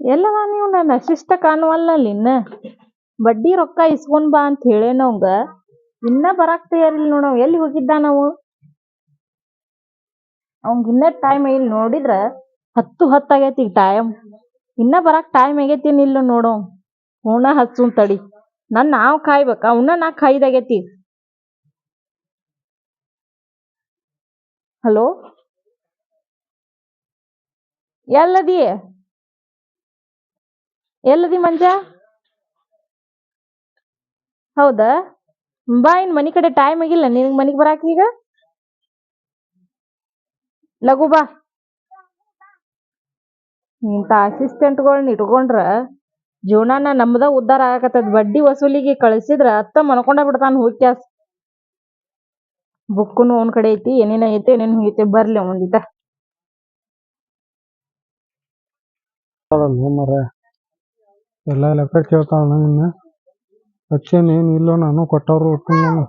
ಎಲ್ಲದ ನೀವು ನನ್ನ ಅಶಿಷ್ಟ ಕಾಣುವಲ್ಲ ಇನ್ನ. ಬಡ್ಡಿ ರೊಕ್ಕ ಇಸ್ಕೊಂಡ್ ಬಾ ಅಂತ ಹೇಳೇನೋ ಅವಂಗ. ಇನ್ನ ಬರಾಕ್ ತಯಾರಿಲ್ಲ ನೋಡ ಅವ. ಎಲ್ಲಿ ಹೋಗಿದ್ದ ನಾವು? ಅವಂಗ ಇನ್ನ ಟೈಮ್ ಇಲ್ಲಿ ನೋಡಿದ್ರ ಹತ್ತು ಹತ್ತಾಗೈತಿ ಈಗ ಟೈಮ್ ಇನ್ನ ಬರಾಕ್ ಟೈಮ್ ಆಗೈತಿ ಇಲ್ಲ ನೋಡೋ ಹೂಣ ಹಚ್ಚು ತಡಿ. ನನ್ ನಾವ್ ಕಾಯ್ಬೇಕ. ಅವನ್ನ ನಾ ಕಾಯ್ದಾಗೈತಿ. ಹಲೋ? ಎಲ್ಲದಿ? ಎಲ್ಲದಿ ಮಂಜ? ಹೌದಾ? ಬಾ ಇನ್ ಮನಿ ಕಡೆ ಟೈಮ್ ಆಗಿಲ್ಲ, ನಿನಗ್ ಮನಿಗ್ ಬರಾಕ ಈಗ? ಲಘು ಬಾ. ಇಂತ ಅಸಿಸ್ಟೆಂಟ್ಗಳನ್ನ ಇಟ್ಕೊಂಡ್ರ ಜೀವನಾನ ನಮ್ದ ಉದ್ದಾರ ಆಗಕತ್ತದ. ಬಡ್ಡಿ ವಸೂಲಿಗೆ ಕಳಿಸಿದ್ರ ಅತ್ತ ಮನ್ಕೊಂಡ ಬಿಡ್ತಾನ ಹೋಗ್ಯಾಸ್ ಬುಕ್ಕುನು ಒಂದ್ ಕಡೆ ಐತಿ, ಏನೇನ ಐತಿ, ಏನೇನ್ ಐತಿ, ಬರ್ಲಿ ಒಂದಿಟ. ಎಲ್ಲ ಲೆಕ್ಕ ಕೇಳ್ತಾವ ನಿನ್ನ ಅಚ್ಚೇನ್ ಏನ್ ಇಲ್ಲೋ ನಾನು ಕೊಟ್ಟವ್ರು ಒಟ್ಟು ನಾನು.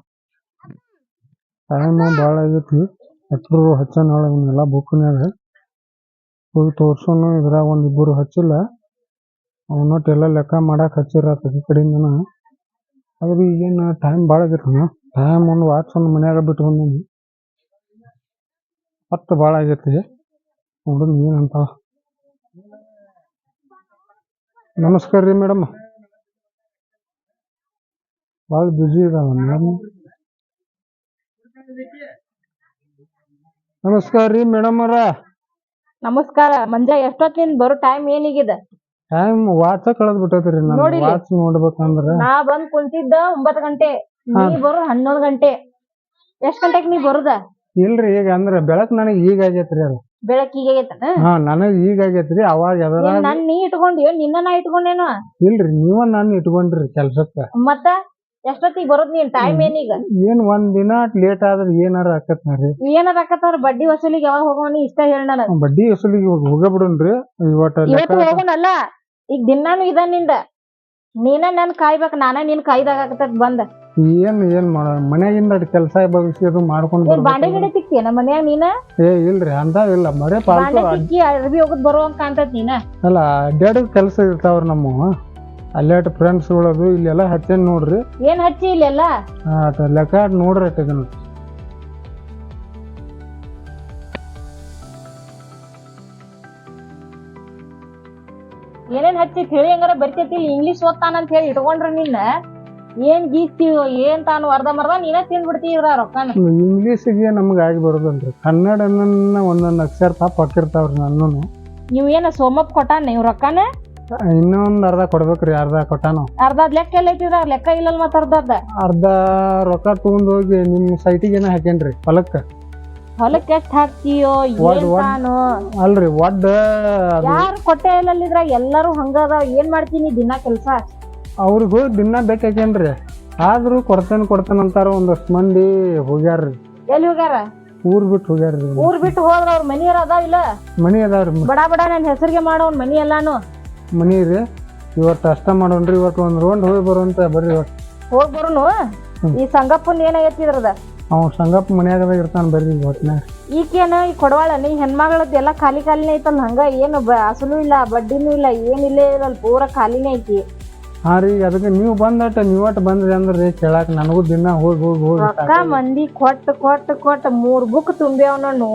ಟೈಮ್ ಭಾಳ ಆಗೈತಿ. ಹಚ್ಚರು ಹಚ್ಚನ್ ಎಲ್ಲ ಬುಕ್ನ್ಯಾಗ ಹೋಗಿ ತೋರ್ಸೋನು ಇದ್ರಾಗ ಒಂದ್ ಇಬ್ಬರು ಹಚ್ಚಿಲ್ಲ. ಅವನೊಟ್ಟು ಎಲ್ಲ ಲೆಕ್ಕ ಮಾಡಕ್ ಹಚ್ಚಿರ ಈ ಕಡೆಯಿಂದನ ಆದ್ರೆ ಏನ ಟೈಮ್ ಭಾಳ ಆಗೈತಿ ಟೈಮ್ ಒಂದು ವಾಚ್ ಒಂದು ಮನ್ಯಾಗ ಬಿಟ್ಟು ಬಂದೀನಿ. ಹತ್ತು ಭಾಳ ಆಗೈತಿ. ನೋಡುನ್ ಏನಂತ ನಮಸ್ಕಾರ ರೀ ಮೇಡಮ್. ಭಾಳ ಬ್ಯುಸಿ ಇದಾವ ಮೇಡಮ್. ನಮಸ್ಕಾರ ರೀ ಮೇಡಮ್ ಅವರ. ನಮಸ್ಕಾರ. ಮಂಜಾ ಎಷ್ಟೊತ್ತಿಂದ ಬರೋ ಟೈಮ್ ಏನಿಗಿದೆ? ಟೈಮ್ ವಾಚ ಕಳೆದ್ ಬಿಟ್ಟೈತ್ರಿ ನಾನು ನೋಡಿಲ್ಲಿ. ವಾಚ್ ನೋಡ್ಬೇಕಂದ್ರ. ನಾ ಬಂದ್ ಕುಂತಿದ್ದ ಒಂಬತ್ ಗಂಟೆ. ನೀ. ಬರೋ ಹನ್ನೊಂದ್ ಗಂಟೆ. ಎಷ್ಟ್ ಗಂಟೆಗ್ ನೀ ಬರುದ? ಇಲ್ರಿ ಈಗ ಅಂದ್ರ ಬೆಳಕ್ ನನಗ್ ಈಗ ಆಗೇತ್ರಿ ಅದು. ಬೆಳಕ್ ಆಗೈತನ? ಹಾ ನನಗ್ ಈಗ ಆಗೇತ್ರಿ ಅವಾಗ ನನ್ ನೀ ಇಟ್ಕೊಂಡಿ ನಿನ್ನ ನಾ ಇಟ್ಕೊಂಡೇನು? ಇಲ್ರಿ ನೀವ ನಾನು ಇಟ್ಕೊಂಡ್ರಿ ಕೆಲ್ಸಕ್ಕ. ಮತ್ತ ಎಷ್ಟೊತ್ತಿಗೆ ಬರೋದ್ ನೀನ್? ಟೈಮ್ ಏನೀಗ ಏನ್ ಒಂದ್ ದಿನ ಲೇಟ್ ಆದ್ರ ಏನಾರ ಆಕತ್ ರೀ ಏನಾರ ಆಕತ್ತಾರ? ಬಡ್ಡಿ ವಸೂಲಿಗೆ ಯಾವಾಗ ಹೋಗೋಣ ಇಷ್ಟ ಹೇಳ ನನಗ. ಬಡ್ಡಿ ವಸೂಲಿಗೆ ಹೋಗಬಿಡನ್ರಿ ಹೋಗ ಬಿಡುನ್ರಿ ಇವತ್ತ ಹೋಗೋಣಲ್ಲ ಈಗ ದಿನಾನು ಇದ ನಿಂದ. ನೀನ ನನ್ ಕಾಯ್ಬೇಕ ನಾನ ನಿನ್ ಕಾಯ್ದಾಗ ಬಂದ. ಏನ್ ಏನ್ ಮಾಡ ಮನ್ಯಾಗಿಂದ ಕೆಲಸ ಭವಿಷ್ಯದು ಮಾಡ್ಕೊಂಡು ಏನ್ ಬಾಂಡೆ ಗಿಡ ನಮ್ಮ ಮನ್ಯಾಗ ನೀನ? ಏ ಇಲ್ರಿ ಅಂತ ಇಲ್ಲ ಬರೇ ಬಾಂಡೆ ಪಾಲ್ತು ತಿಕ್ಕಿ ಅರ್ಬಿ ಹೋಗುದ್ ಬರುವಂಗ ಕಾಣ್ತೈತ್ ನೀನ? ಅಲ್ಲ ಅಡ್ಡಾಡ ಕೆಲಸ ಇರ್ತಾವ್ರಿ ನಮ್ಮ. ಅಲ್ಲೇಟ್ ಫ್ರೆಂಡ್ಸ್ ಗಳದು ಇಲ್ಲೆಲ್ಲ ಹಚ್ಚೇನ್ ನೋಡ್ರಿ. ಏನ್ ಹಚ್ಚಿ ಇಲ್ಲೆಲ್ಲ? ಲೆಕ್ಕ ನೋಡ್ರಿ ಇದನ್ನ. ಏನೇನ್ ಹಚ್ಚಿ ತಿಳಿ ಹೆಂಗಾರ ಬರ್ತೈತಿ ಇಂಗ್ಲಿಷ್ ಓದ್ತಾನಂತ ಹೇಳಿ ಇಟ್ಕೊಂಡ್ರ ನಿನ್ನ? ಏನ್ ಗೀಸ್ತೀವೋ ಏನ್ ತಾನು ಅರ್ಧ ಮರ್ಧ ನೀನ ತಿನ್ಬಿಡ್ತೀವ್ರ ರೊಕ್ಕನ. ಇಂಗ್ಲೀಷಿಗೆ ನಮ್ಗೆ ಆಗಿ ಬರೋದಲ್ರಿ ಕನ್ನಡ ಒಂದೊಂದು ಅಕ್ಷರ ತಪ್ಪ ಹಾಕಿರ್ತಾವ್ರಿ ನೀವ್ ಏನ ಸೋಮಪ್ ಕೊಟ್ಟಾನ ನೀವ್ ರೊಕ್ಕನ? ಇನ್ನೊಂದ್ ಅರ್ಧ ಕೊಡ್ಬೇಕ್ರಿ ಅರ್ಧ ಕೊಟ್ಟಾನು. ಅರ್ಧ ಲೆಕ್ಕ ಎಲ್ಲ ಐತಿದ್ರ ಲೆಕ್ಕ ಇಲ್ಲಲ್ ಮತ್ತ ಅರ್ಧದ. ಅರ್ಧ ರೊಕ್ಕ ತಗೊಂಡ್ ಹೋಗಿ ನಿಮ್ ಸೈಟಿಗೆ ಏನ ಹಾಕೇನ್ರಿ ಹೊಲಕ್ಕ. ಹೊಲಕ್ಕೆ ಎಷ್ಟ್ ಹಾಕ್ತೀಯೋ ಏನ್ ತಾನು? ಅಲ್ರಿ ಒಡ್ಡ ಯಾರು ಕೊಟ್ಟೆ ಇಲ್ಲಲ್ಲಿದ್ರ ಎಲ್ಲಾರು ಹಂಗದ ಏನ್ ಮಾಡ್ತೀನಿ ದಿನ ಕೆಲ್ಸ? ಅವ್ರಿಗೂ ದಿನ ಬೇಕಾಕೇನ್ರಿ ಆದ್ರೂ ಕೊಡ್ತೇನೆ ಕೊಡ್ತೇನೆ ಅಂತಾರ ಒಂದಷ್ಟು ಮಂದಿ ಹೋಗ್ಯಾರ್ರಿ. ಎಲ್ಲಿ ಹೋಗ್ಯಾರ? ಊರ್ ಬಿಟ್ಟು ಹೋಗ್ಯಾರ್ರಿ ಊರ್ ಬಿಟ್ಟು ಹೋದ್ರ ಅವ್ರ ಮನಿ ಅದಾವ ಇಲ್ಲ? ಮನಿ ಅದಾವ್ರಿ ಬಡ ಬಡ ನನ್ನ ಹೆಸರಿಗೆ ಮಾಡೋನ್ ಮನಿ ಎಲ್ಲಾನು. ಮನಿ ರೀ. ಇವತ್ತು ಅಷ್ಟ ಮಾಡೋಣ್ರಿ ಇವತ್ತು ಒಂದ್ ರೌಂಡ್ ಹೋಗಿ ಬರುವಂತ ಬರ್ರಿ ಇವತ್ತು. ಹೋಗಿ ಬರೋನು? ಈ ಸಂಗಪ್ಪನ್ ಏನಾಗೈತಿ ಇದ್ರದ? ಅವ್ ಸಂಗಪ್ಪ ಮನ್ಯಾಗ ಇರ್ತಾನ ಬರ್ರಿ ಇವತ್ತಿನ ಈಕೇನ ಈ ಕೊಡವಾಳ ನೀ ಹೆಣ್ಮಗಳದ್ ಎಲ್ಲ ಖಾಲಿ ಖಾಲಿನೇ ಐತಲ್ಲ ಹಂಗ? ಏನು ಬ- ಅಸಲು ಇಲ್ಲ ಬಡ್ಡಿನೂ ಇಲ್ಲ ಏನಿಲ್ಲ ಇರಲ್ಲ ಪೂರ ಖಾಲಿನೇ ಐತಿ. ಹಾ ರೀ ಅದಕ್ಕೆ ನೀವು ಬಂದಟ ನೀವಟ್ ಬಂದ್ರಿ ಅಂದ್ರೆ ಕೇಳಾಕ ನನಗೂ ದಿನ ಹೋಗಿ ಹೋಗಿ ಹೋಗಿ ರೊಕ್ಕ ಮಂದಿ ಕೊಟ್ಟ ಕೊಟ್ಟ ಕೊಟ್ಟ ಮೂರ್ ಬುಕ್ ತುಂಬ್ಯಾವ ನಾನು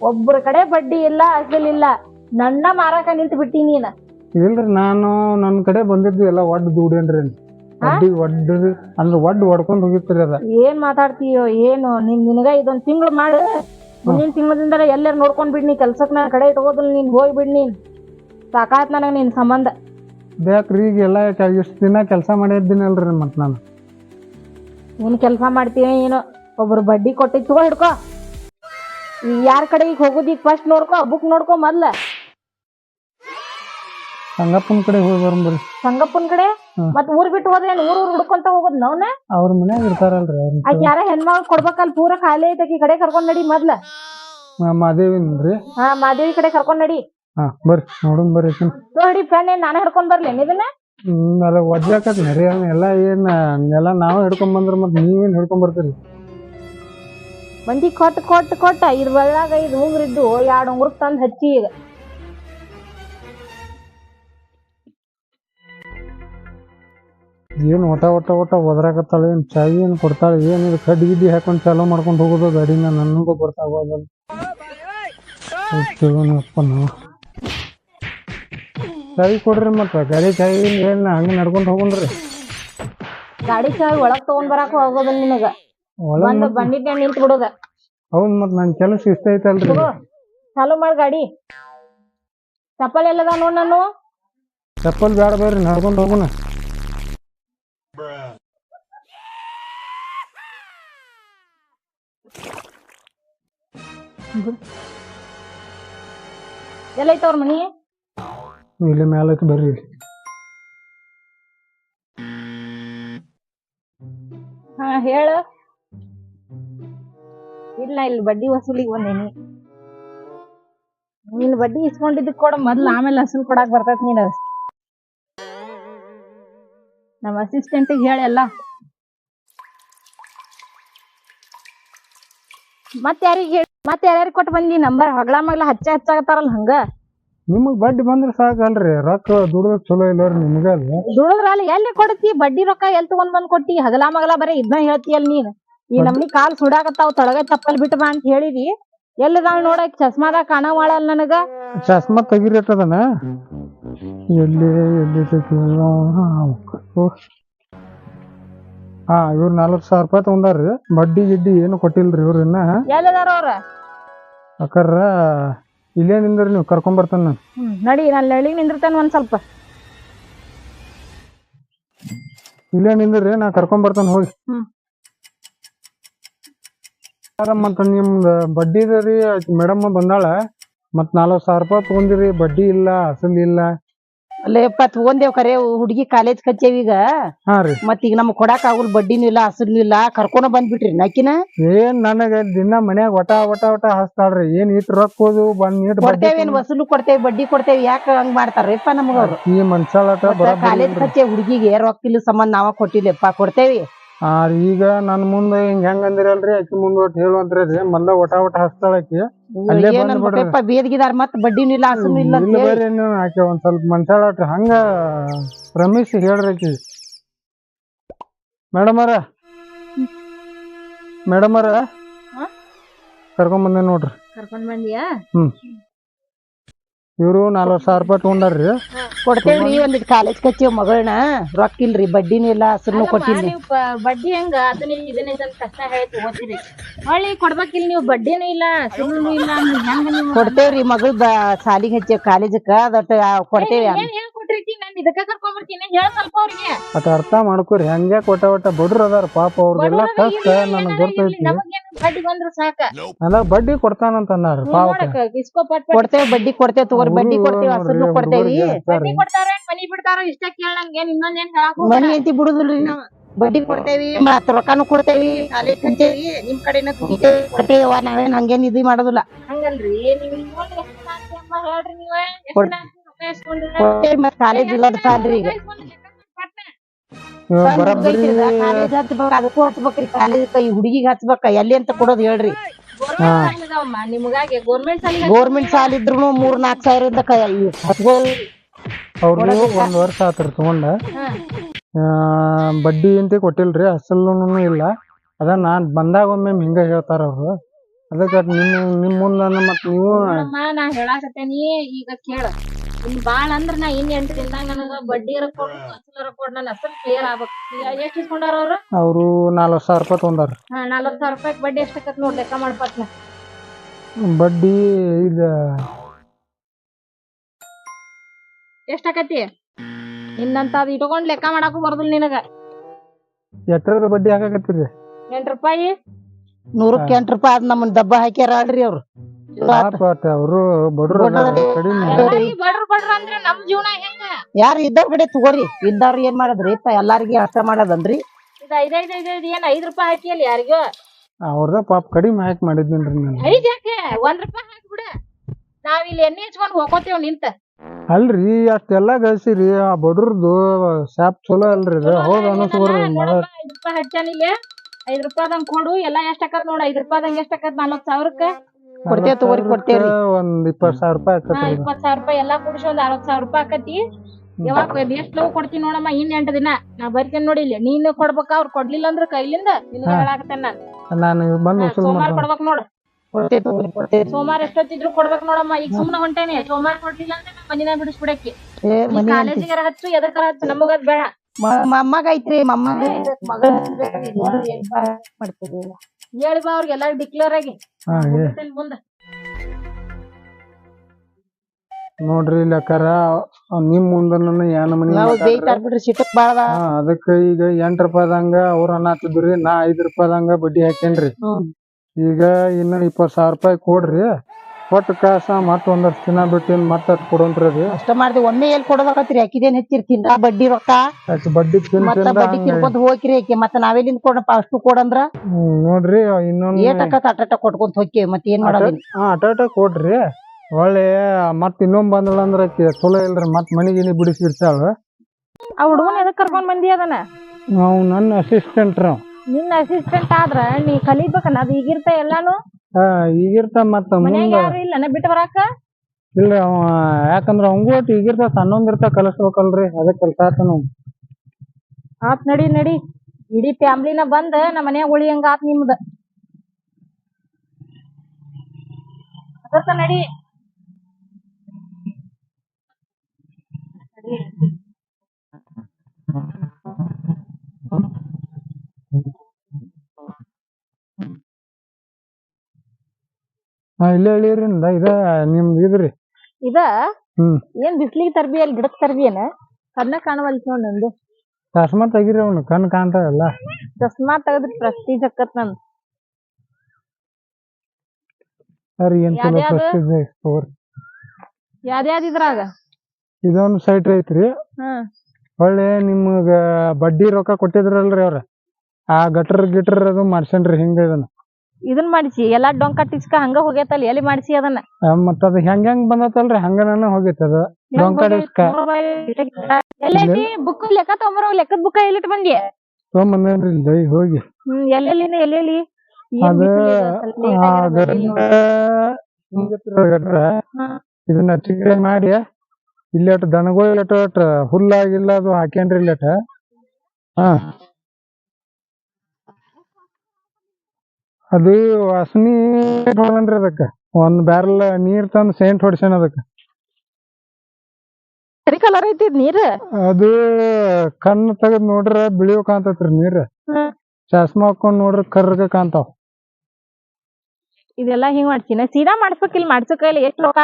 ಒಬ್ರ ಕಡೆ ಬಡ್ಡಿ ಇಲ್ಲ ಅಸಲ್ ಇಲ್ಲ. ನನ್ನ ಮಾರಾಕ ನಿಂತ ಬಿಟ್ಟಿ ನೀನ. ಇಲ್ರಿ ನಾನು ನನ್ನ ಕಡೆ ಬಂದಿದ್ದು ಎಲ್ಲ ಒಡ್ ದುಡೇನ್ರಿ ಒಡ್ಡಿ ಒಡ್ಡ ಅಂದ್ರ ಒಡ್ ಒಡ್ಕೊಂಡ್ ಹೋಗಿತ್ರಿ ಅದ. ಏನ್ ಮಾತಾಡ್ತೀಯೋ ಏನು ನಿನ್ ನಿನಗ ಇದೊಂದ್ ತಿಂಗಳು ಮಾಡು. ಮುಂದಿನ ತಿಂಗಳಿಂದ ಎಲ್ಲೆರ್ ನೋಡ್ಕೊಂಡ್ ಬಿಡ್ನಿ ಕೆಲ್ಸಕ್ ನನ್ನ ಕಡೆ ಇಟ್ಕೋದಿಲ್ಲ ನೀನ್ ಹೋಗಿ ಬಿಡ್ ನೀನ್. ಸಾಕಾತ್ ನನಗ ನಿನ್ ಸಂಬಂಧ. ಬೇಕ್ರಿ ಈಗ ಎಲ್ಲ ಇಷ್ಟು ದಿನ ಕೆಲಸ ಮಾಡಿದ್ದೀನಲ್ರಿ ಮತ್ ನಾನು. ಏನ್ ಕೆಲಸ ಮಾಡ್ತೀನಿ ಏನೋ? ಒಬ್ರು ಬಡ್ಡಿ ಕೊಟ್ಟಿ ತಗೋ ಹಿಡ್ಕೋ. ಯಾರ ಕಡೆ ಈಗ ಹೋಗುದ್ ಈಗ ಫಸ್ಟ್ ನೋಡ್ಕೋ ಬುಕ್ ನೋಡ್ಕೋ ಮೊದ್ಲ. ಸಂಗಪ್ಪನ ಕಡೆ ಹೋಗಿ ಬರಂಬ್ರಿ ಸಂಗಪ್ಪನ ಕಡೆ. ಮತ್ ಊರ್ ಬಿಟ್ಟು ಹೋದ್ರೆ ಏನ್ ಊರ್ ಊರ್ ಹುಡ್ಕೊಂತ ಹೋಗೋದ್ ನವ್ನ? ಅವ್ರ ಮನ್ಯಾಗ ಇರ್ತಾರಲ್ರಿ ಅವ್ರ ಆಕಿ ಯಾರ ಹೆಣ್ಮಗ್ ಕೊಡ್ಬೇಕಲ್ ಪೂರ ಖಾಲಿ ಐತೆ ಈ ಕಡೆ ಕರ್ಕೊಂಡ್ ನಡಿ ಮೊದ್ಲ. ಮಾದೇವಿನ್ರಿ ಹಾ ಮಾದೇವಿ ಕಡೆ ಕರ್ಕೊಂಡ್ ನಡಿ. ಹಾ ಬರ್ರಿ ನೋಡೋಣ ಬರ್ರಿ. ನೋಡಿ ಫ್ರೆಂಡ್ ಏನ್ ನಾನೇ ಹಿಡ್ಕೊಂಡ್ ಬರ್ಲೇನ್ ಇದನ್ನ? ಹ್ಮ್ ಅಲ್ಲ ನರಿ ಎಲ್ಲ ಏನ್ ಎಲ್ಲ ನಾವ್ ಹಿಡ್ಕೊಂಡ್ ಬಂದ್ರ ಮತ್ ನೀವೇನ್ ಹಿಡ್ಕೊಂಡ್ ಬರ್ತೀರಿ? ಮಂದಿ ಕೊಟ್ಟು ಕೊಟ್ಟು ಕೊಟ್ಟ ಇದ್ರ ಬಳ್ಳಾಗ ಐದು ಉಂಗ್ರ ಇದ್ದು ಎರಡು ಉಂಗ್ರ ತಂದ್ ಹಚ್ಚಿ ಈಗ. ಏನ್ ಒಟ ಒಟ ಒಟ ಒದರಾಕತ್ತಾಳ ಏನ್ ಚಾಯಿ ಏನ್ ಕೊಡ್ತಾಳ ಏನ್ ಇದು ಕಡ್ಡಿ ಗಿಡ್ಡಿ ಹಾಕೊಂಡ್ ಚಾಲೂ ಮಾಡ್ಕೊಂಡ್ ಹೋಗೋದು ಗಾಡಿನ ನನಗೂ ನಾವು. ಚಾವಿ ಕೊಡ್ರಿ ಮತ್ತ. ಗಾಡಿ ಚಾವಿ ಏನ್ ಹಂಗ ನಡ್ಕೊಂಡ್ ಹೋಗುಣ್ರಿ ಗಾಡಿ ಚಾವಿ ಒಳಗ್ ತಗೊಂಡ್ ಬರಾಕ ಹೋಗೋದಿಲ್ಲ ನಿನಗ. ಒಳಗ್ ಬಂದ್ ಟೈಮ್ ನಿಂತ್ ಬಿಡೋದ. ಹೌದ್ ಮತ್ ನನ್ ಕೆಲಸ ಇಷ್ಟ ಐತಲ್ರಿ. ಚಾಲು ಮಾಡ್ ಗಾಡಿ. ಚಪ್ಪಲ್ ಎಲ್ಲದ ನೋಡ್ ನಾನು? ಚಪ್ಪಲ್ ಬ್ಯಾಡ ಬೇಡ್ರಿ ನಡ್ಕೊಂಡು ಹೋಗುಣ. ಎಲ್ಲೈತ ಅವ್ರ ಮನಿ? ಇಲ್ಲಿ ಮ್ಯಾಲಕ್ಕೆ ಬರ್ರಿ ಹಾ ಹೇಳ. ಇಲ್ಲ ಇಲ್ಲಿ ಬಡ್ಡಿ ವಸೂಲಿಗೆ ಬಂದೇನಿ. ನೀನ್ ಬಡ್ಡಿ ಇಸ್ಕೊಂಡಿದ್ದ ಕೊಡ ಮೊದ್ಲು ಆಮೇಲೆ ಹಸಲ್ ಕೊಡಾಕ್ ಬರ್ತೈತಿ ನೀನು. ನಮ್ಮ ಅಸಿಸ್ಟೆಂಟಿಗೆ ಹೇಳಿ ಎಲ್ಲ. ಮತ್ತೆ ಯಾರಿಗೆ ಹೇಳಿ ಮತ್ತೆ ಯಾರ್ಯಾರು ಕೊಟ್ಟು ಬಂದಿ? ನಂಬರ್ ಹಗಲ ಮಗ್ಲ ಹಚ್ಚ ಹಚ್ಚಾಗತ್ತಾರಲ್ಲ ಹಂಗ? ನಿಮಗ್ ಬಡ್ಡಿ ಬಂದ್ರ ಸಾಕಲ್ರಿ ರೊಕ್ಕ ದುಡ್ದ ಚಲೋ ಇಲ್ಲವ್ರಿ ನಿಮ್ಗಲ್ಲ ದುಡಿದ್ರಲ್ಲ ಎಲ್ಲಿ ಕೊಡ್ತಿ? ಬಡ್ಡಿ ರೊಕ್ಕ ಎಲ್ ತಗೊಂಡ್ ಬಂದ್ ಕೊಟ್ಟಿ? ಹಗಲ ಮಗಲ ಬರೀ ಇದನ್ನ ಹೇಳ್ತಿಯಲ್ ನೀನ್? ಈ ನಮ್ನಿ ಕಾಲ್ ಸುಡಾಕತ್ತಾವ್ ತೊಳಗ ಚಪ್ಪಲ್ ಬಿಟ್ಟು ಬಾ ಅಂತ ಹೇಳಿದಿ. ಎಲ್ಲಿದಾಳ್ ನೋಡಕ್ ಚಸ್ಮಾದಾಗ ಕಾಣವಾಳಲ್ ನನಗ? ಚಸ್ಮಾ ತೆಗಿರಿಟ್ಟದನ ಎಲ್ಲಿ ಎಲ್ಲಿ? ಹಾ ಇವ್ರು ನಾಲ್ಕು ಸಾವಿರ ರೂಪಾಯಿ ತಗೊಂಡಾರ್ರಿ. ಬಡ್ಡಿ ಗಿಡ್ಡಿ ಏನು ಕೊಟ್ಟಿಲ್ರಿ ಇವ್ರ ಇನ್ನ. ಎಲ್ಲಿದಾರ ಅವ್ರ? ಅಕ್ಕಾರ ಇಲ್ಲೇ ನಿಂದ್ರಿ ನೀವು ಕರ್ಕೊಂಡ್ ಬರ್ತಾನ ನಾನು. ಹ್ಮ್ ನಡಿ ನಾನು ನೆಳಿಗ್ ನಿಂದಿರ್ತೇನೆ ಒಂದ್ ಸ್ವಲ್ಪ. ಇಲ್ಲೇ ನಿಂದ್ರಿ ನಾ ಕರ್ಕೊಂಡ್ ಬರ್ತಾನ ಹೋಗಿ. ಹ್ಮ್. ಮತ್ತ ನಿಮ್ದ ಬಡ್ಡಿ ರೀ ಮೇಡಮ್ ಬಂದಾಳ. ಮತ್ ನಾಲ್ಕು ಸಾವಿರ ರೂಪಾಯಿ ತಗೊಂಡಿರಿ ಬಡ್ಡಿ ಇಲ್ಲ ಅಸಲ್ ಇಲ್ಲ. ಅಲ್ಲೇಪ್ಪ ತಗೊಂದೇವ್ ಕರೆ ಹುಡುಗಿ ಕಾಲೇಜ್ ಕಚ್ಚೇವ್ ಈಗ. ಹಾ ರೀ. ಮತ್ ಈಗ ನಮ್ಗ್ ಕೊಡಾಕ್ ಆಗುಲ್ ಬಡ್ಡಿನೂ ಇಲ್ಲ ಹಸಿರ್ನೂ ಇಲ್ಲ ಕರ್ಕೊಂಡ್ ಬಂದ್ಬಿಟ್ರಿ ನಕಿನ? ಏನ್ ನನಗ ದಿನ ಮನ್ಯಾಗ ಒಟ ಒಟ ಒಟ ಹಸ್ತಾಳ್ರಿ ಏನ್ ಇಟ್ ರೊಕ್ಕ ಹೋದು ಬಂದ್ ನೀಟ್ ಕೊಡ್ತೇವೇನ್ ವಸೂಲು ಕೊಡ್ತೇವಿ ಬಡ್ಡಿ ಕೊಡ್ತೇವಿ ಯಾಕ ಹಂಗ್ ಮಾಡ್ತಾರಪ್ಪ ನಮ್ಗ ಅವ್ರು ಈ ಮನ್ಸಾಳಟ ಕಾಲೇಜ್ ಕಚ್ಚೆ ಹುಡುಗಿಗೆ ರೊಕ್ಕ ಇಲ್ಲ ಸಂಬಂಧ ನಾವ ಕೊಟ್ಟಿಲ್ಲಪ್ಪ ಕೊಡ್ತೇವಿ. ಆ ಈಗ ನನ್ ಮುಂದ ಹಿಂಗ್ ಹೆಂಗ್ ಅಂದಿರಲ್ರಿ ಆಕಿ ಮುಂದ್ ಒಟ್ ಹೇಳುವಂತ್ರಿ ಮಲ್ಲ ಒಟ ಒಟ ಹಸ್ತಾಳ ಆಕಿ. ಅಲ್ಲೇ ಏನ್ ಬಂದ್ ಬಿಡ್ರಿ. ಅನ್ಬೇಕಪ್ಪ ಬೇದ್ಗಿದಾರ ಮತ್ ಬಡ್ಡಿನೂ ಇಲ್ಲ ಹಸನು ಇಲ್ಲ ಇಲ್ಲ ಹೇಳಿ. ಬರ್ರಿ ಆಕೆ ಒಂದ್ ಸ್ವಲ್ಪ ಮನ್ಸಾಳಟ್ರಿ ಹಂಗ ರಮೇಶ್ ಹೇಳ್ರಿ ಆಕಿ. ಮೇಡಮ್ ಅರ ಮೇಡಮ್ ಅರ ಕರ್ಕೊಂಡ್ ಬಂದೆ ನೋಡ್ರಿ. ಕರ್ಕೊಂಡ್ ಬಂದಿಯಾ? ಹ್ಮ್. ಇವ್ರು ನಲ್ವತ್ ಸಾವಿರ ರೂಪಾಯಿ ತಗೊಂಡಾರ್ರಿ. ಕೊಡ್ತೇವ್ರಿ ಒಂದಿಟ್ ಕಾಲೇಜ್ ಕಚ್ಚೇವ್ ಮಗಳನ್ನ. ರೊಕ್ಕ ಇಲ್ರಿ ಬಡ್ಡಿನೂ ಇಲ್ಲ ಹಸಿರು ಕೊಟ್ಟಿಲ್ಲ. ನೀವು ಬಡ್ಡಿ ಹೆಂಗ? ಅದನ್ನ ಇದನ್ನ ಇದನ್ನ ಕಷ್ಟ ಹೇಳಿ ತಗೋತೀರಿ. ಹೊಳ್ಳಿ ಕೊಡ್ಬೇಕಿಲ್ಲ ನೀವು ಬಡ್ಡಿನೂ ಇಲ್ಲ ಸುಳ್ಳು ಇಲ್ಲ ಹೆಂಗ ನೀವು? ಕೊಡ್ತೇವ್ರಿ ಮಗಳ ಬ ಸಾಲಿಗೆ ಹಚ್ಚೇವ್ ಕಾಲೇಜಕ್ಕ ಅದೊಟ್ಟ ಕೊಡ್ತೇವಿ ಇದಕ್ಕ ಕರ್ಕೊಂಡ್ ಬರ್ತೀನಿ ಹೇಳ ಸ್ವಲ್ಪ ಅವ್ರಿಗೆ. ಅದ ಅರ್ಥ ಮಾಡ್ಕೋರಿ ಹಂಗೆ ಕೊಟ್ಟ ಒಟ್ಟ ಬಡ್ರ ಅದಾರ ಪಾಪ ಅವ್ರದೆಲ್ಲ ಕಷ್ಟ ನನಗ್ ಗೊತ್ತೈತಿ. ನಮಗೇನು ಬಡ್ಡಿ ಬಂದ್ರು ಸಾಕ. ಅಲ್ಲ ಬಡ್ಡಿ ಕೊಡ್ತಾನಂತ ಅನ್ನಾರ ಪಾಪ ಇಸ್ಕೋ ಪಟ್ ಪಟ್. ಕೊಡ್ತೇವ್ ಬಡ್ಡಿ ಕೊಡ್ತೇವೆ ತಗೋರಿ ಬಡ್ಡಿ ಕೊಡ್ತೇವೆ ಹಸನು ಕೊಡ್ತೇವಿ. ಬಡ್ಡಿ ಕೊಡ್ತಾರ ಮನಿ ಬಿಡ್ತಾರ ಇಷ್ಟ ಕೇಳಂಗ ಏನ್ ಇನ್ನೊಂದೇನ್ ಹೇಳಕ್ ಮನಿ ಐತಿ ಬಿಡುದಿಲ್ರಿ ನಾವ್ ಬಡ್ಡಿ ಕೊಡ್ತೇವಿ ಮತ್ತ ರೊಕ್ಕಾನು ಕೊಡ್ತೇವಿ ಕಾಲೇಜ್ ಕಂಚೇವಿ ನಿಮ್ ಕಡೆನ ಕೊಡ್ತೇವಿ ನಾವೇನ್ ಹಂಗೇನ್ ಇದು ಮಾಡೋದಿಲ್ಲ. ಹಂಗಲ್ರಿ ನೀವ್ ಹೇಳ್ರಿ ನೀವ. ಕಾಲೇಜ್ ಇಲ್ಲದ ಸಾಲ್ರಿ ಈಗ? ಇವಾಗ ಬರಬ್ಬರಿ ಕಾಲೇಜ್ ಹಚ್ಬೇಕ ಅದಕ್ಕೂ ಹಚ್ಬೇಕ್ರಿ ಕಾಲೇಜ್ ಈ ಹುಡುಗಿಗೆ ಹಚ್ಬೇಕ ಎಲ್ಲಿ ಅಂತ ಕೊಡೋದು ಹೇಳ್ರಿ. ಗೌರ್ಮೆಂಟ್ ಸಾಲಿ ಇದ್ರು ಮೂರ್ ನಾಲ್ಕ್ ಸಾವಿರದಿಂದ ಕ ಹಚ್ಕೋಲ್ ಅವ್ರು ಒಂದ್ ವರ್ಷ ಆತ್ರಿ ತಗೊಂಡ. ಆ, ಬಡ್ಡಿ ಅಂತ ಕೊಟ್ಟಿಲ್ರಿ ಅಸಲೂನು ಇಲ್ಲ. ಅದ ನಾನ್ ಬಂದಾಗ ಒಮ್ಮೆ ಹಿಂಗ ಹೇಳ್ತಾರ ಅವ್ರು. ಅದಕ್ಕೆ ನಿಮ್ ನಿಮ್ ಮುಂದ ಮತ್ ನೀವು ನಾ ಹೇಳಾಕತ್ತೇನಿ ಈಗ ಕೇಳ. ಬಾಳ ಅಂದ್ರ ನಾ ಇನ್ ಎಂಟ್ ದಿನದಾಗ ನನಗ ಬಡ್ಡಿ ರೊಕ್ಕ ರೊಕ್ಕ ಕೊಡ್ ನನ್ನ ಅಸಲ್ ಕ್ಲಿಯರ್ ಆಗ್ಬೇಕು. ಎಷ್ಟ್ ಇಸ್ಕೊಂಡಾರ ಅವ್ರು? ಅವರು ನಲ್ವತ್ ಸಾವಿರ ರೂಪಾಯಿ ತೊಗೊಂಡಾರ. ಹಾ ನಲ್ವತ್ ಸಾವಿರ ರೂಪಾಯಿ ಬಡ್ಡಿ ಎಷ್ಟಕ್ಕತ್ ನೋಡ್ ಲೆಕ್ಕ ಮಾಡ್ಪತ್ನ ಬಡ್ಡಿ ಇದ ಎಷ್ಟಾಕತಿ ಇನ್ನಂತ ಅದ್ ಇಟ್ಕೊಂಡ್ ಲೆಕ್ಕ ಮಾಡಾಕು ಬರ್ದಿಲ್ಲ ನಿನಗ. ಎಷ್ಟ್ರ ಬಡ್ಡಿ ಹಾಕಾಕತ್ತೀರಿ? ಎಂಟ್ ರೂಪಾಯಿ? ನೂರಕ್ಕೆ ಎಂಟ್ ರೂಪಾಯಿ ಅದ್ ನಮ್ಮನ್ ದಬ್ಬ ಹಾಕ್ಯಾರ ಆಡ್ರಿ ಅವ್ರು. ಪಾಪ ಅವ್ರು ಬಡ್ರು ಕಡಿಮೆ ಎಲ್ಲಾರಿಗೂ ಬಡ್ರ ಬಡ್ರ ಅಂದ್ರೆ ನಮ್ ಜೀವನ ಹೆಂಗ? ಯಾರು ಇದ್ದವ್ರ ಕಡೆ ತಗೋರಿ ಇದ್ದವ್ರ ಏನ್ ಮಾಡದ್ರಿ? ಇಪ್ಪ ಎಲ್ಲಾರ್ಗಿ ಅಷ್ಟ ಮಾಡದನ್ರಿ ಇದ್ ಐದೈದ್ ಏನ್ ಐದ್ ರೂಪಾಯಿ ಹಾಕಿ ಅಲ್ಲಿ ಯಾರಿಗೋ? ಅವ್ರದ ಪಾಪ ಕಡಿಮೆ ಹಾಕಿ ಮಾಡಿದ್ನೇನ್ರಿ ನಾನು. ಐದ್ ಯಾಕೆ? ಒಂದ್ ರೂಪಾಯಿ ಹಾಕ್ಬಿಡ ನಾವ್ ಇಲ್ಲಿ ಎಣ್ಣೆ ಹಚ್ಕೊಂಡ್ ಹೋಗೋತೇವ್ ನಿಂತ. ಅಲ್ರಿ ಅಷ್ಟೆಲ್ಲಾ ಗಳಿಸಿರಿ ಆ ಬಡ್ರದ್ದು ಶಾಪ್ ಚಲೋ ಅಲ್ರಿ ಇದು ಹೌದ್ ಮಗ ಐದ್ ರೂಪಾಯಿ ಹಚ್ಚಾನಿಗೆ ಐದ್ ರೂಪಾಯ್ದಂಗ್ ಕೊಡು ಎಲ್ಲಾ ಎಷ್ಟ್ ಆಕತ್ ನೋಡ ಐದ್ ರೂಪಾಯ್ದಂಗ್ ಎಷ್ಟ್ ಆಕತ್? ನಾಲ್ಕ್ ಸಾವಿರಕ್ಕ? ಕೊಡ್ತೇವ್ ತಗೋರಿ ಕೊಡ್ತೇವ್ರಿ. ಒಂದ್ ಇಪ್ಪತ್ ಸಾವಿರ ರೂಪಾಯಿ ಹಾ ಆಕತ್ರಿ ಇಪ್ಪತ್ ಸಾವಿರ ರೂಪಾಯಿ ಎಲ್ಲಾ ಕೂಡಿಸಿ ಒಂದ್ ಅರವತ್ ಸಾವಿರ ರೂಪಾಯಿ ಆಕತಿ ಯಾವಾಗ ಎಷ್ಟ್ ಲವ್ ಕೊಡ್ತೀನಿ ನೋಡಮ್ಮ ಇನ್ ಎಂಟ್ ದಿನ. ನಾ ಬರ್ತೇನೆ ನೋಡಿ ಇಲ್ಲಿ. ನೀನು ಕೊಡ್ಬೇಕ ಅವ್ರ ಕೊಡ್ಲಿಲ್ಲ ಅಂದ್ರ ಕೈಲಿಂದ ನಿನಗ ಹೇಳಾಕತ್ತೇನ ನಾನ್. ನಾನು ಬಂದ್ ಹಾ, ವಸೂಲ್ ಸೋಮವಾರ ಕೊಡ್ಬೇಕ್ ನೋಡ್. ಕೊಡ್ತೇವ್ ತಗೋರಿ ಕೊಡ್ತೇವ್ರಿ ಸೋಮವಾರ ಎಷ್ಟೊತ್ತಿದ್ರು ಕೊಡ್ಬೇಕ್ ನೋಡಮ್ಮ ಈಗ ಸುಮ್ನೆ ಹೊಂಟೇನಿ. ಸೋಮವಾರ ಕೊಡ್ಲಿಲ್ಲ ಅಂದ್ರೆ ನಾ ಮನಿನ ಬಿಡಿಸ್ಬಿಡಕ್ಕೆ. ಏ ಮನಿ ಕಾಲೇಜಿಗಾರ ಹಚ್ಚು ಎದಕ್ಕಾರ ಹಚ್ಚು ನಮಗದ್ ಬೇಡ. ಮೊಮ್ಮಗ ಐತ್ರಿ ಮೊಮ್ಮಗ ಮಗ ಮಾಡ್ತೀವಿ ಹೇಳಿ ಬಾ ಅವ್ರಿಗೆ ಎಲ್ಲಾ ಡಿಕ್ಲೇರ್ ಆಗಿ ಮುಂದ. ನೋಡ್ರಿ ಇಲ್ಲಿ ಅಕ್ಕಾರ ನಿಮ್ ಮುಂದನ ಏನ ಮನಿ ಅದಕ್ಕ ಈಗ ಎಂಟ್ ರೂಪಾಯ್ದಂಗ ಅವ್ರ ಅನ್ನತ್ತಿದ್ರಿ ನಾ ಐದ್ ರೂಪಾಯ್ದಂಗ ಬಡ್ಡಿ ಹಾಕೇನ್ರಿ. ಈಗ ಇನ್ನ ಇಪ್ಪತ್ ಸಾವಿರ ರೂಪಾಯಿ ಕೊಡ್ರಿ. ಕೊಟ್ಟ ಕಾಸ ಮತ್ತ ಒಂದಷ್ಟು ದಿನ ಬಿಟ್ಟು ಮತ್ತೆ ಮತ್ತ ಅಷ್ಟ್ ಕೊಡೋನ್ರಿ ಅದು. ಅಷ್ಟ ಮಾಡ್ದೆ ಒಮ್ಮೆ ಎಲ್ಲಿ ಕೊಡೋದಾಗತ್ರಿ? ಅಕ್ಕಿದೇನ್ ಹೆಚ್ಚಿರ್ತೀನಿ ಬಡ್ಡಿ ರೊಕ್ಕ? ಅಷ್ಟ್ ಬಡ್ಡಿ ಮತ್ತ ಬಡ್ಡಿ ಹಂಗ ತಿನ್ಕೊಂತ ಹೋಗ್ರಿ ಆಕಿ. ಮತ್ತ ನಾವೆಲ್ಲಿಂದ ಕೊಡಪ್ಪ? ಅಷ್ಟು ಕೊಡಂದ್ರ? ನೋಡ್ರಿ ಇನ್ನೊಂದು ಏಟಕ್ಕ ಅಟ್ಟ ಕೊಟ್ಕೊಂತ ಹೋಗ್ತೇವಿ ಮತ್ತ ಏನ್ ಮಾಡೋದಿಲ್ಲ. ಹಾ ಅಟಾಟ ಅಟ ಕೊಡ್ರಿ. ಒಳ್ಳೆ ಮತ್ತೆ ಇನ್ನೊಂದ್ ಬಂದಳ ಅಂದ್ರ ಆಕಿ ಚಲೋ ಇಲ್ರಿ. ಮತ್ ಮನಿಗಿನಿ ಬಿಡಿಸಿರ್ತಾಳ ಆ ಹುಡುಗನ ಎದಕ್ ಕರ್ಕೊಂಡ್ ಬಂದಿ ಅದನ್ನ? ನಾವು ನನ್ನ ಅಸಿಸ್ಟೆಂಟ್ ರೀ ನಿನ್ನ ಅಸಿಸ್ಟೆಂಟ್ ಆದ್ರ ನೀ ಕಲಿಬೇಕನ್ನ ಅದ ಈಗಿರ್ತ ಎಲ್ಲಾನು? ಹಾ ಈಗಿರ್ತ ಮತ್ತ ಮನ್ಯಾಗ ಮುಂದ ಯಾರು ಇಲ್ಲ? ಬಿಟ್ಟು ಬರಾಕ? ಇಲ್ರಿ ಅವ ಯಾಕಂದ್ರ ಅವಂಗೂ ಒಟ್ಟು ಈಗಿರ್ತ ಸಣ್ಣೊಂದಿರ್ತ ಕಲಿಸ್ಬೇಕಲ್ರಿ ಅದಕ್ಕೆ ಕಲ್ಸಾತ ಆತ್ ನಡಿ. ನಡಿ ಇಡೀ ಫ್ಯಾಮ್ಲಿನ ಬಂದ ನಮ್ಮ ಮನ್ಯಾಗ ಉಳಿಯಂಗ ಆತ್ ನಿಮ್ದ? ನಡಿ. ನಡಿ. ಹಾ ಇಲ್ಲೇ ಹೇಳಿರಿ ಇದ ನಿಮ್ದು ಇದ್ರಿ ಇದ ಹ್ಮ್. ಏನ್ ಬಿಸ್ಲಿಗೆ ತರ್ಬಿ ಅಲ್ಲಿ ಗಿಡಕ್ ತರ್ಬಿ ಏನ? ಕಣ್ಣ ಕಾಣವಲ್ತ್ ನೋಡ್ ನಂದು. ಚಸ್ಮಾ ತೆಗಿರಿ ಅವ್ನು ಕಣ್ ಕಾಣ್ತಾವಲ್ಲ ಚಸ್ಮಾ ತೆಗದ್ರಿ ಪ್ರೆಸ್ಟೀಜ್ ಅಕ್ಕತ್ ನನ್. ಸರಿ ಏನ್ ಚಲೋ ಯಾವ್ದ್ಯಾವ್ದು? prestige ತಗೋರಿ ಯಾವ್ದ್ಯಾವ್ದ್ ಇದ್ರಾಗ? ಇದೊಂದು ಸೈಟ್ ಐತ್ರಿ. ಹ್ಮ್ ಹೊಳ್ಳಿ ನಿಮ್ಗ ಬಡ್ಡಿ ರೊಕ್ಕ ಕೊಟ್ಟಿದ್ರಲ್ರಿ ಅವ್ರ. ಆ ಗಟ್ರ ಗಿಟ್ರ ಅದು ಮಾಡ್ಸೇನ್ರಿ ಹಿಂಗ ಇದನ್ನ. ಇದನ್ ಮಾಡಿಸಿ ಎಲ್ಲಾ ಡೊಂಕ ಟಿಸ್ಕ ಹಂಗ ಹೋಗೈತಲ್ಲ ಎಲ್ಲಿ ಮಾಡಿಸಿ ಅದನ್ನ? ಮತ್ತ ಅದ ಹೆಂಗ ಹೆಂಗ್ ಬಂದತಲ್ರಿ ಹಂಗನ ಹೋಗೇತ ಅದು ಡೊಂಕ ಡಿಸ್ಕ ಎಲ್ಲೈತಿ ಬುಕ್ ಲೆಕ್ಕ ತಗೊಂಬರೋ ಲೆಕ್ಕದ ಬುಕ್ಕ ಎಲ್ಲಿಟ್ ಬಂದಿ? ತಗೊಂಬಂದೇನ್ರಿ ದೈ ಹೋಗಿ. ಹ್ಮ್ ಎಲ್ಲೆಲ್ಲಿನ ಎಲ್ಲೆಲ್ಲಿ. ಇದನ್ನ ಚಿಕ್ಕಡೆ ಮಾಡಿ ಇಲ್ಲಟ್ ದನಗಳು ಇಲ್ಲಟ ಹುಲ್ಲಾಗಿಲ್ಲ ಅದು ಹಾಕ್ಯಾನ್ರಿ ಇಲ್ಲಟ. ಹಾ. ಅದು ವಾಸನಿ ಹೊಡನ್ರಿ ಅದಕ್ಕ. ಒಂದ್ ಬ್ಯಾರಲ್ ನೀರ್ ತಂದ್ ಸೇಂಟ್ ಹೊಡ್ಸೇನ ಅದಕ್ಕ. ಸರಿ ಕಲರ್ ಐತಿ ಇದ್ ನೀರ್? ಅದು ಕಣ್ಣು ತೆಗದ್ ನೋಡ್ರ ಬಿಳಿಯೋ ಕಾಂತತ್ರಿ ನೀರ್. ಚಸ್ಮ ಹಾಕೊಂಡ್ ನೋಡ್ರ ಕರ್ರಗ ಕಾಣ್ತಾವ. ಇದೆಲ್ಲ ಹಿಂಗ್ ಮಾಡ್ತೀನಿ? ಸೀದಾ ಮಾಡ್ಸ್ಬೇಕ್ ಇಲ್ಲಿ ಇಲ್ಲ ಎಷ್ಟ್ ಲೋಕ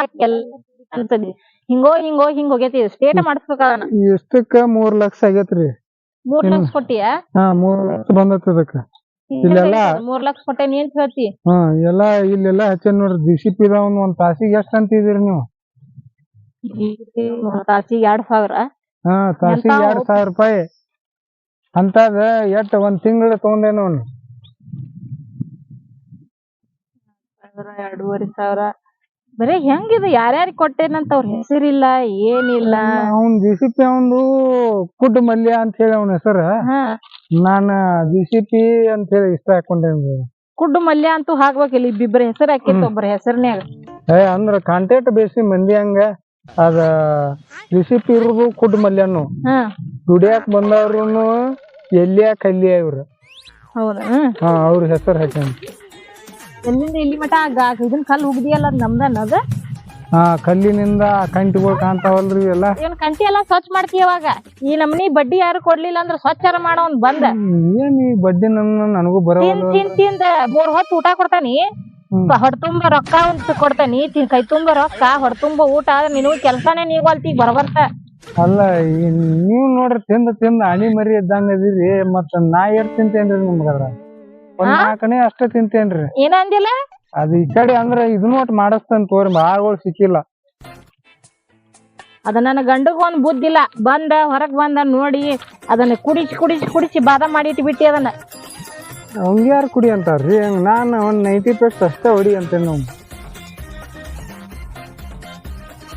ಅಂತದಿ ಹಿಂಗೋ ಹಿಂಗೋ ಹಿಂಗ್ ಹೋಗೇತಿ ಸ್ಟೇಟ್ ಮಾಡ್ಸ್ಬೇಕ ಎಷ್ಟಕ್ಕ ಮೂರ್ ಲಕ್ಷ ಆಗೇತ್ರಿ ಮೂರ್ ಲಕ್ಷ ಕೊಟ್ಟಿಯಾ? ಹಾ ಮೂರ್ ಲಕ್ಷ ಬಂದತ್ತದಕ್ಕ ಅದಕ್ಕ. ಇಲ್ಲೆಲ್ಲಾ- ಮೂರ್ ಲಕ್ಷ ಕೊಟ್ಟೆ ನೀನ್ ಹೇಳ್ತಿ ಹಾ ಎಲ್ಲಾ ಇಲ್ಲೆಲ್ಲಾ ಹಚ್ಚೇನ್ ನೋಡ್ರಿ ಡಿ ಸಿ ಪಿ ಒಂದ್ ಒಂದ್ ತಾಸಿಗೆ ಎಷ್ಟ್ ಅಂತಿದಿರಿ ನೀವು? ತಾಸಿಗೆ ಎರಡ್ ಸಾವಿರ. ಹಾ ತಾಸಿಗೆ? ಎರಡ್ ಸಾವಿರ ರೂಪಾಯಿ. ಅಂತಾದ ಎಷ್ಟ್ ಒಂದ್ ತಿಂಗಳ ತಗೊಂಡೇನು ಅವ್ನು ಸಾವಿರ ಎರಡೂವರೆ ಸಾವಿರ. ಬರೀ ಹೆಂಗಿದ? ಯಾರ್ಯಾರಿಗೆ ಕೊಟ್ಟೇನಂತ ಅವ್ರ ಹೆಸರಿಲ್ಲ ಏನಿಲ್ಲ. ಅವ್ನ್ ಡಿ ಸಿ ಪಿ ಅವನು ಕುಡ್ ಮಲ್ಯ ಅಂತ ಹೇಳಿ ಅವನ ಹೆಸರ. ಹಾ. ನಾನ ಡಿ ಸಿ ಪಿ ಅಂತ ಹೇಳಿ ಇಷ್ಟ ಹಾಕೊಂಡೇನಿ ಕುಡ್ ಮಲ್ಯ ಅಂತೂ ಹಾಕ್ಬೇಕಿಲ್ಲ ಇಬ್ಬಿಬ್ರ ಹೆಸರು ಹಾಕಿತ್ತು ಒಬ್ಬರ ಹೆಸರ್ನ್ಯಾಗ. ಏ ಅಂದ್ರ ಕಾಂಟ್ಯಾಕ್ಟ್ ಬೇಸಿ ಮಂದಿ ಹಂಗ. ಅದ ಡಿ ಸಿ ಪಿ ಇರೋದು ಕುಡ್ ಮಲ್ಯನು. ಹಾ. ದುಡಿಯಾಕ್ ಬಂದವ್ರುನು ಎಲ್ಲಿಯ ಕಲ್ಲಿಯ ಇವ್ರು. ಹೌದಾ? ಹಾ ಅವ್ರ ಹೆಸರು ಹಾಕ್ಯಾನ. ಎಲ್ಲಿಂದ ಇಲ್ಲಿ ಮಟ ಗಾ ಇದನ್ ಕಲ್ಲು ಹುಗ್ದಿಯಲ್ಲ ಅದ್ ನಮ್ದನ್ ಅದ? ಹಾ ಕಲ್ಲಿನಿಂದ ಕಂಟಿಗಳು ಕಾಣ್ತಾವಲ್ರಿ ಎಲ್ಲ ಏನ್ ಕಂಟಿ ಎಲ್ಲ ಸ್ವಚ್ಛ ಮಾಡ್ತಿ ಅವಾಗ ಈ ನಮ್ನಿ ಬಡ್ಡಿ ಯಾರು ಕೊಡ್ಲಿಲ್ಲ ಅಂದ್ರ ಸ್ವಚ್ಛರ ಮಾಡೋನ್ ಬಂದ? ಏನ್ ಈ ಬಡ್ಡಿ ನನ್ನ ನನಗೂ ತಿನ್ ಬರವಲ್ಲ ತಿನ್ ತಿಂದ ಮೂರ್ ಹೊತ್ತು ಊಟ ಕೊಡ್ತಾನಿ. ಹ್ಮ್. ಹೊಡ್ ತುಂಬ ರೊಕ್ಕ ಅಂತ ಕೊಡ್ತಾನಿ. ತಿನ್ ಕೈ ತುಂಬ ರೊಕ್ಕ ಹೊಡ್ತುಂಬ ಊಟ ನಿನಗೂ ಕೆಲ್ಸಾನೇ ನೀಗಲ್ತಿ ಬರಬರ್ತ. ಅಲ್ಲ ಈ ನೀವ್ ನೋಡ್ರಿ ತಿಂದ ತಿಂದ ಅಣಿ ಮರಿ ಇದ್ದಂಗ ಅದೀರಿ ಮತ್ತ ನಾ ಎಷ್ಟ್ ತಿಂತೇನ್ರಿ ನಿಮ್ಗದ್ರ ಒಂದ್? ನಾಲ್ಕನೇ ಅಷ್ಟ ತಿಂತೇನ್ರಿ. ಏನ ಅಂದಿಲ್ಲ? ಅದ್ ಈ ಕಡೆ ಅಂದ್ರ ಇದನ್ನ ಒಟ್ ಮಾಡಸ್ತೇನ್ ತೋರಿ ಬಾಳ್ಗಳು ಸಿಕ್ಕಿಲ್ಲ. ಅದ ನನ್ನ ಗಂಡಗೊಂದು ಒಂದ್ ಬುದ್ಧಿಲ್ಲ ಬಂದ ಹೊರಗ್ ಬಂದ ನೋಡಿ ಅದನ್ನ ಕುಡಿಸಿ ಕುಡಿಸಿ ಕುಡಿಸಿ ಬಾದ ಮಾಡಿ ಇಟ್ಬಿಟ್ಟಿ ಅದನ್ನ. ಅವಂಗ ಯಾರು ಕುಡಿ ಅಂತಾರ್ರಿ? ಹಂಗ ನಾನ್ ಒಂದ್ ನೈಂಟಿ ಪರ್ಸೆಂಟ್ ಅಷ್ಟೇ ಹೊಡಿ ಅಂತೇನ್ ನಾವು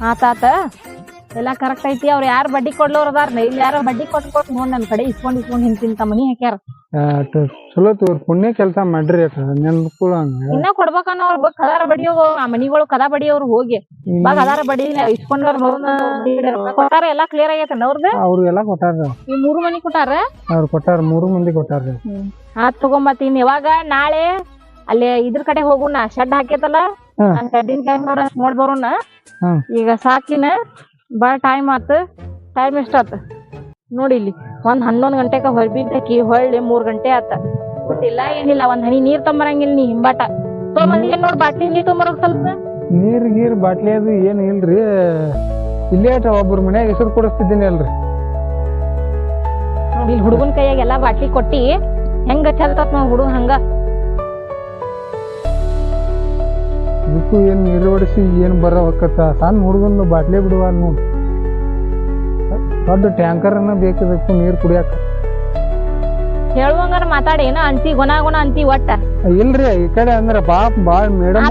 ಆತಾತ ಎಲ್ಲಾ ಕರೆಕ್ಟ್ ಐತಿ. ಅವ್ರ ಯಾರು ಬಡ್ಡಿ ಕೊಡ್ಲೋರ್ ಅದಾರ ಇಲ್ಲಿ ಯಾರೋ ಬಡ್ಡಿ ಕೊಟ್ಟು ಕೊಟ್ಟು ನೋಡ್ ನನ್ ಕಡೆ ಇಸ್ಕೊಂಡ್ ಇಸ್ಕೊಂಡ್ ಹಿಂತಿಂತ ಮನಿ ಹಾಕ್ಯಾರ. ಅಟ್ ಚಲೋ ತೋರ್ ಪುಣ್ಯ ಕೆಲಸ ಮಾಡ್ರಿ ಅಟ್ ನೆನ್ಪುಳ ಹಂಗ. ಇನ್ನ ಕೊಡ್ಬೇಕನ್ನ ಅವ್ರ ಕದಾರ ಬಡಿಯೋ ಆ ಮನಿಗಳು ಕದಾ ಬಡಿಯೋರು ಹೋಗಿ. ಬಾಗ ಅದಾರ ಬಡಿ ಇಸ್ಕೊಂಡವ್ರ ಕೊಟ್ಟಾರ ಎಲ್ಲಾ ಕ್ಲಿಯರ್ ಆಗೈತೆ ಅವ್ರದ್ದು ಅವ್ರು ಎಲ್ಲಾ ಕೊಟ್ಟಾರ ಈ ಮೂರು ಮನಿ ಕೊಟ್ಟಾರ? ಅವ್ರು ಕೊಟ್ಟಾರ ಮೂರು ಮಂದಿ ಕೊಟ್ಟಾರ ಆತ್ ತಗೊಂಬತ್ತೀನಿ ಯಾವಾಗ? ನಾಳೆ ಅಲ್ಲಿ ಇದ್ರ ಕಡೆ ಹೋಗುಣ. ಶೆಡ್ ಹಾಕೈತಲ್ಲ? ಹ್ಮ್. ನನ್ ಕಡ್ಡಿನ ಕಾಯಿ ನೋಡ ನೋಡ್ ಬರೋಣ. ಈಗ ಸಾಕಿನ ಬಾಳ ಟೈಮ್ ಆತು ಟೈಮ್ ಎಷ್ಟ್ ಆತ? ನೋಡಿ ಇಲ್ಲಿ ಒಂದ್ ಹನ್ನೊಂದ್ ಗಂಟೆಕ ಹೊರಬಿದ್ದಕಿ ಹೊಳ್ಳಿ ಮೂರು ಗಂಟೆ ಆತ. ಗೊತ್ತಿಲ್ಲ ಏನಿಲ್ಲ ಒಂದ್ ಹನಿ ನೀರ್ ತೊಂಬರಂಗಿಲ್ಲ ನೀ ಹಿಂಬಾಟ. ತೊಗೊಂಬಂದಿ ನೋಡ್ ಬಾಟ್ಲಿ ನೀರ್ ತೊಂಬರೋಗ್ ಸ್ವಲ್ಪ? ನೀರ್ ಗೀರ್ ಬಾಟ್ಲಿ ಅದು ಏನು ಇಲ್ರಿ. ಇಲ್ಲೇ ಒಬ್ರ ಮನ್ಯಾಗ ಹೆಸರು ಕೊಡಿಸ್ತಿದ್ದೀನಿ ಅಲ್ರಿ. ನೋಡಿ ಇಲ್ಲಿ ಹುಡುಗನ ಕೈಯಾಗ ಎಲ್ಲಾ ಬಾಟ್ಲಿ ಕೊಟ್ಟಿ ಹೆಂಗ ಚಲ್ತತ್ ನಾವ್ ಹುಡುಗ ಹಂಗ. ಇದಕ್ಕೂ ಏನು ನೀರು ಏನು ಬರೋ ಹೊಕ್ಕತ್ತ ಸಣ್ಣ ಹುಡುಗನ್ನು ಬಾಟ್ಲಿ ಬಿಡುವ ನೋಡಿ ದೊಡ್ಡ ಟ್ಯಾಂಕರ್ ಅನ್ನ ಬೇಕಿದಕ್ಕೂ ನೀರು ಕುಡಿಯಾಕ. ಹೇಳುವಂಗಾರ ಮಾತಾಡಿ ಏನೋ ಅಂತಿ ಗುಣ ಗುಣ ಅಂತಿ ಒಟ್ಟ. ಇಲ್ರಿ ಈ ಕಡೆ ಅಂದ್ರ ಬಾಪ್ ಬಾಳ್ ಮೇಡಮ್